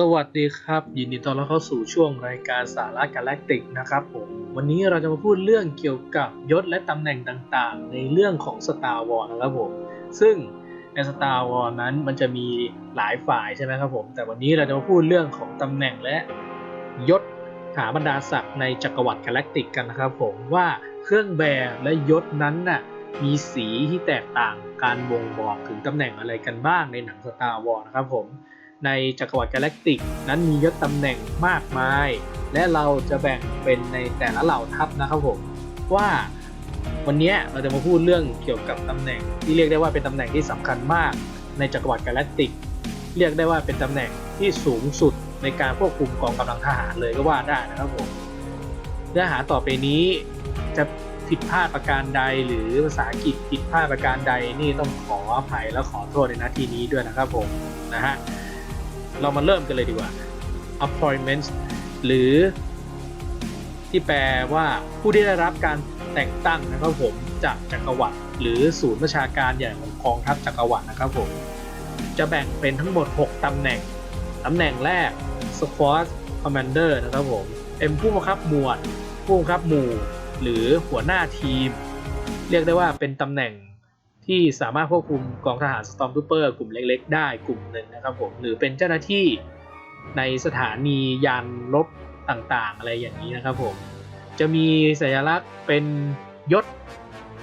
สวัสดีครับ ยินดีต้อนรับเข้าสู่ช่วงรายการสาระกาแล็กติกนะครับผมวันนี้เราจะมาพูดเรื่องเกี่ยวกับยศและตำแหน่งต่างๆ ในเรื่องของ Star Wars นะครับผมซึ่งใน Star Wars นั้นมันจะมีหลายฝ่ายใช่ไหมครับผมแต่วันนี้เราจะมาพูดเรื่องของตำแหน่งและยศถาบรรดาศักดิ์ในจักรวรรดิกาแล็กติกกันนะครับผมว่าเครื่องแบบและยศนั้นน่ะมีสีที่แตกต่างการบ่งบอกถึงตำแหน่งอะไรกันบ้างในหนัง Star Wars นะครับผม ในจักรวรรดิกาแล็กติก นั้นมียศตำแหน่งมากมาย และเราจะแบ่งเป็นในแต่ละเหล่าทัพนะครับผมว่าวันนี้เราจะมาพูดเรื่องเกี่ยวกับตำแหน่ง ที่เรียกได้ว่าเป็นตำแหน่งที่สำคัญมาก ในจักรวรรดิกาแล็กติก เรียกได้ว่าเป็นตำแหน่งที่สูงสุดในการควบคุมกองกำลังทหารเลยก็ว่าได้นะครับผมเนื้อหาต่อไปนี้จะผิดพลาดประการใดหรือภาษาอังกฤษผิดพลาดประการใดนี่ต้องขออภัยและขอโทษในนาทีนี้ด้วยนะครับผมนะฮะ เรามาเริ่มกันเลยดีกว่า appointments หรือที่แปลว่าผู้ที่ได้รับการแต่งตั้งนะครับผมจากจักรวรรดิหรือศูนย์ประชาการใหญ่ของกองทัพจักรวรรดินะครับผมจะแบ่งเป็นทั้งหมด 6 ตำแหน่ง ตำแหน่งแรก squad commander นะครับผมเป็นผู้บังคับหมวด ผู้บังคับหมู่ หรือหัวหน้าทีม เรียกได้ว่าเป็นตำแหน่ง ที่สามารถควบคุมกองทหาร Stormtrooper กลุ่มเล็ก ๆ ได้กลุ่มหนึ่งนะครับผมหรือเป็นเจ้าหน้าที่ในสถานียานรบต่างๆ อะไรอย่างนี้นะครับผมจะมีสัญลักษณ์เป็นยศ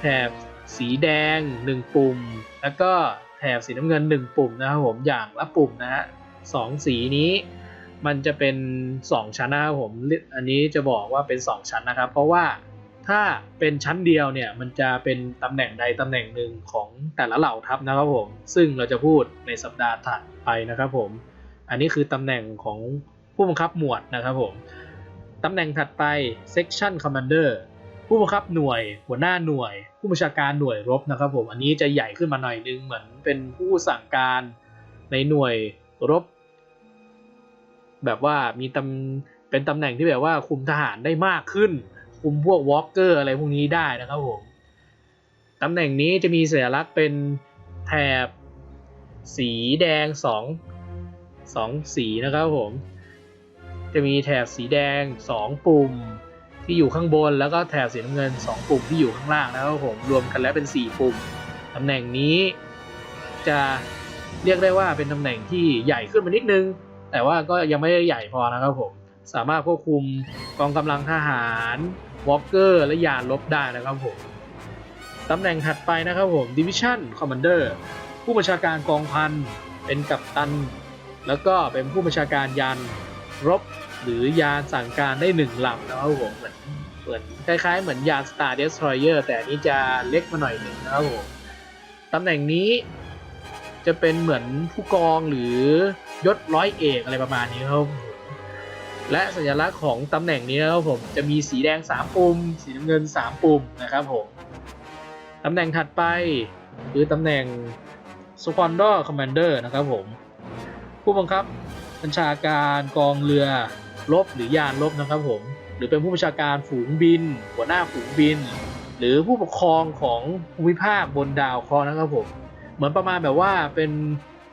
แถบสีแดง 1 ปุ่ม แล้วก็แถบสีน้ำเงิน 1 ปุ่มนะครับผมอย่างละปุ่มนะฮะสองสีนี้มันจะเป็น 2 ชั้นนะครับผม อันนี้จะบอกว่าเป็น 2 ชั้นนะครับ เพราะว่า ถ้าเป็นชั้นเดียวเนี่ยมันจะเป็นตำแหน่งใดตำแหน่งหนึ่งของแต่ละเหล่าทัพนะครับผม ซึ่งเราจะพูดในสัปดาห์ถัดไปนะครับผม อันนี้คือตำแหน่งของผู้บังคับหมวดนะครับผมตำแหน่งถัดไป section commander ผู้บังคับหน่วยหัวหน้าหน่วย ผู้บัญชาการหน่วยรบนะครับผมอันนี้จะใหญ่ขึ้นมาหน่อยนึงเหมือนเป็นผู้สั่งการในหน่วยรบ แบบว่ามีตำเป็นตำแหน่งที่แบบว่าคุมทหารได้มากขึ้น คุมพวกวอล์กเกอร์อะไรพวกนี้ได้นะครับผมตำแหน่งนี้จะมีสัญลักษณ์เป็นแถบสีแดงสองสองสีนะครับผม จะมีแถบสีแดง 2 ปุ่มที่อยู่ข้างบน แล้วก็แถบสีน้ำเงิน 2 ปุ่มที่อยู่ข้างล่างนะครับผมรวมกันแล้วเป็น 4 ปุ่มตำแหน่งนี้จะเรียกได้ว่าเป็นตำแหน่งที่ใหญ่ขึ้นมานิดนึง แต่ว่าก็ยังไม่ได้ใหญ่พอนะครับผม สามารถควบคุมกองกำลังทหาร วอล์กเกอร์และยานลบได้นะครับผมตำแหน่งถัดไปนะครับผม Division Commander ผู้บัญชาการกองพันเป็นกัปตัน แล้วก็เป็นผู้บัญชาการยานรบหรือยานสั่งการได้หนึ่งลำนะครับผมเหมือนเหมือนคล้ายๆ เหมือนยาน Star Destroyer แต่อันนี้จะเล็กมาหน่อยหนึ่งนะครับผมตำแหน่งนี้จะเป็นเหมือนผู้กองหรือยศร้อยเอกอะไรประมาณนี้ครับ และสัญลักษณ์ของตำแหน่งนี้นะครับผมจะมีสีแดง 3 ปุ่ม สีน้ำเงิน 3 ปุ่มนะครับผมตำแหน่งถัดไปคือตำแหน่ง Squadron Commander นะครับผม ผู้บังคับบัญชาการกองเรือรบหรือยานรบนะครับผม หรือเป็นผู้บัญชาการฝูงบิน หัวหน้าฝูงบิน หรือผู้ปกครองของภูมิภาคบนดาวเคราะห์นะครับผม เหมือนประมาณแบบว่าเป็น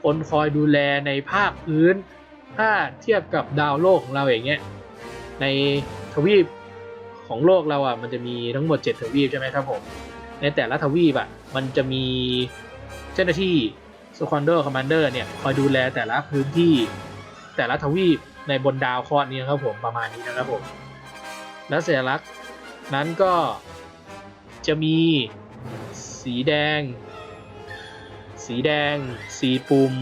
คนคอยดูแลในภาคพื้น ถ้าเทียบกับดาวโลกของเราอย่างเงี้ยในทวีปของโลกเราอะมันจะมีทั้งหมด 7 ทวีปใช่ไหมครับผม ในแต่ละทวีปอะมันจะมีเจ้าหน้าที่ s q u a d r o n Commander เนี่ยคอยดูแลแต่ละพื้นที่แต่ละทวีปในบนดาวเคราะห์นี้ครับผมประมาณนี้นะครับผม และสัญลักษณ์นั้นก็จะมีสีแดง สีแดง สีปุ่ม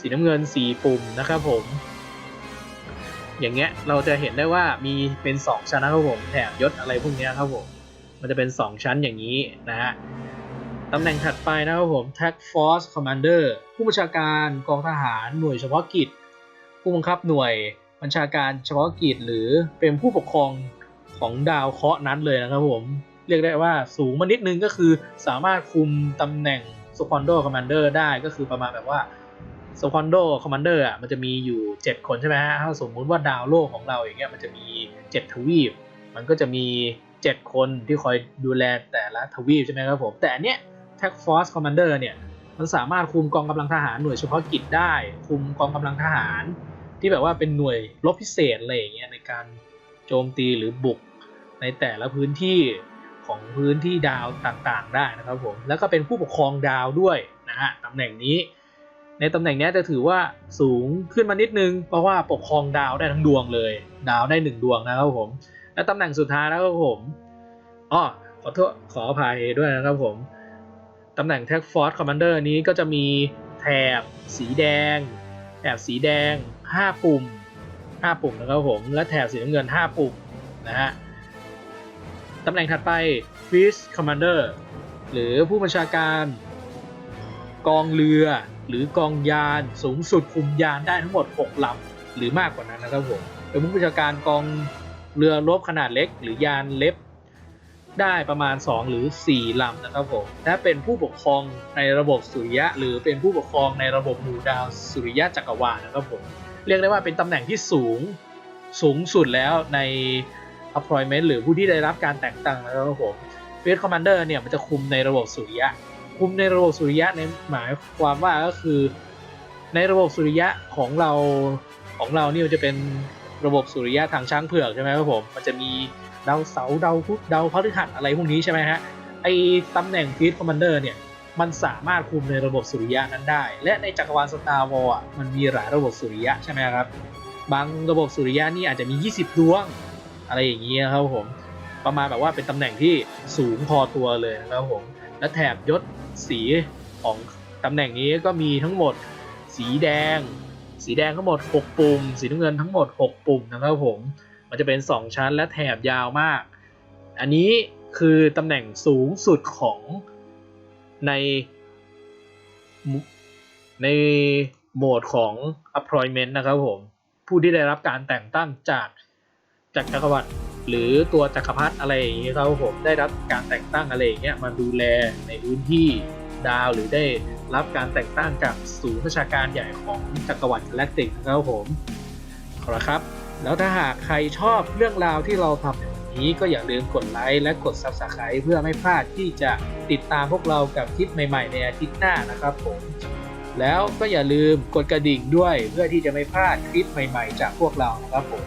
สีน้ำเงินสีปุ่มนะครับผม อย่างเงี้ยเราจะเห็นได้ว่ามีเป็น 2 ชั้นนะครับผมแถบยศอะไรพวกเนี้ยครับผมมันจะเป็น 2 ชั้นอย่างนี้นะฮะตำแหน่งถัดไปนะครับผม Tag Force Commander ผู้บัญชาการกองทหารหน่วยเฉพาะกิจ ผู้บังคับหน่วยบัญชาการเฉพาะกิจหรือเป็นผู้ปกครองของดาวเคราะห์นั้นเลยนะครับผม เรียกได้ว่าสูงมานิดนึงก็คือสามารถคุมตำแหน่ง s q u a d r o Commander ได้ก็คือประมาณแบบว่า s q u a d r o Commander อะมันจะมีอยู่ 7 คนใช่ไหมฮะถ้าสมมุติว่าดาวโลกของเราอย่างเงี้ยมันจะมี 7 ทวีป มันก็จะมี 7 คนที่คอยดูแลแต่ละทวีปใช่ไหมครับผม แต่อันเนี้ย Tag Force Commander เนี่ยมันสามารถคุมกองกำลังทหารหน่วยเฉพาะกิจได้ คุมกองกำลังทหาร ที่แบบว่าเป็นหน่วยรบพิเศษอะไรอย่างเงี้ยในการโจมตีหรือบุกในแต่ละพื้นที่ของพื้นที่ดาวต่างๆ ได้นะครับผม แล้วก็เป็นผู้ปกครองดาวด้วยนะฮะตำแหน่งนี้ ในตำแหน่งนี้จะถือว่าสูงขึ้นมานิดนึง เพราะว่าปกครองดาวได้ทั้งดวงเลย ดาวได้หนึ่งดวงนะครับผม และตำแหน่งสุดท้ายนะครับผมอ๋อขอโทษขออภัยด้วยนะครับผมตำแหน่ง Tag Force Commander นี้ก็จะมีแถบสีแดง แถบสีแดง 5 ปุ่ม 5 ปุ่มนะครับผม และแถบสีน้ำเงิน 5 ปุ่มนะฮะตำแหน่งถัดไป Fish Commander หรือผู้บัญชาการ กองเรือหรือกองยานสูงสุดคุมยานได้ทั้งหมด 6ลำหรือมากกว่านั้นนะครับผมเป็นผู้บัญชาการกองเรือรบขนาดเล็ก หรือยานเล็กได้ประมาณ 2 หรือ 4ลำนะครับผมและเป็นผู้ปกครองในระบบสุริยะ หรือเป็นผู้ปกครองในระบบหมู่ดาวสุริยะจักรวาลนะครับผมเรียกได้ว่าเป็นตำแหน่งที่สูงสูงสุดแล้วใน appointment หรือผู้ที่ได้รับการแต่งตั้งนะครับผม Field Commander เนี่ยมันจะคุมในระบบสุริยะ คุมในระบบสุริยะในหมายความว่าก็คือ ในระบบสุริยะของเราของเรานี่มันจะเป็นระบบสุริยะทางช้างเผือกใช่ไหมครับผมมันจะมีดาวเสาดาวพุธดาวพฤหัสอะไรพวกนี้ใช่ไหมฮะไอตำแหน่ง Field Commander เนี่ยมันสามารถคุมในระบบสุริยะนั้นได้ และในจักรวาล Star Wars อะมันมีหลายระบบสุริยะใช่ไหมครับ บางระบบสุริยะนี่อาจจะมี 20 ดวง อะไรอย่างนี้นะครับผม ประมาณแบบว่าเป็นตำแหน่งที่สูงพอตัวเลยนะครับผม และแถบยศ สีของตำแหน่งนี้ก็มีทั้งหมดสีแดง สีแดงทั้งหมด 6 ปุ่ม สีน้ำเงินทั้งหมด 6 ปุ่มนะครับผม มันจะเป็น 2 ชั้นและแถบยาวมาก อันนี้คือตำแหน่งสูงสุดของในในโหมดของ appointment นะครับผม ผู้ที่ได้รับการแต่งตั้งจากจากจักรวรรดิ หรือตัวจักรพรรดิอะไรอย่างเงี้ยครับผมได้รับการแต่งตั้งอะไรอย่างเงี้ยมาดูแลในพื้นที่ดาวหรือได้รับการแต่งตั้งจากศูนย์ระชาการใหญ่ของจักรวรรดิแลคติกนะครับผมเอละครับ แล้วถ้าหากใครชอบเรื่องราวที่เราทำในวันนี้ก็อย่าลืมกดไลค์และกด Subscribe เพื่อไม่พลาดที่จะติดตามพวกเรากับคลิปใหม่ๆในอาทิตย์หน้านะครับผมแล้วก็อย่าลืมกดกระดิ่งด้วยเพื่อที่จะไม่พลาดคลิปใหม่ๆ จากพวกเรานะครับผม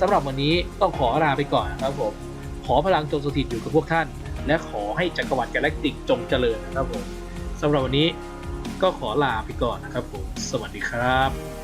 สำหรับวันนี้ต้องขอลาไปก่อนนะครับผม ขอพลังจงสถิตอยู่กับพวกท่าน และขอให้จักรวรรดิกาแล็กติกจงเจริญนะครับผมสำหรับวันนี้ก็ขอลาไปก่อนนะครับผม สวัสดีครับ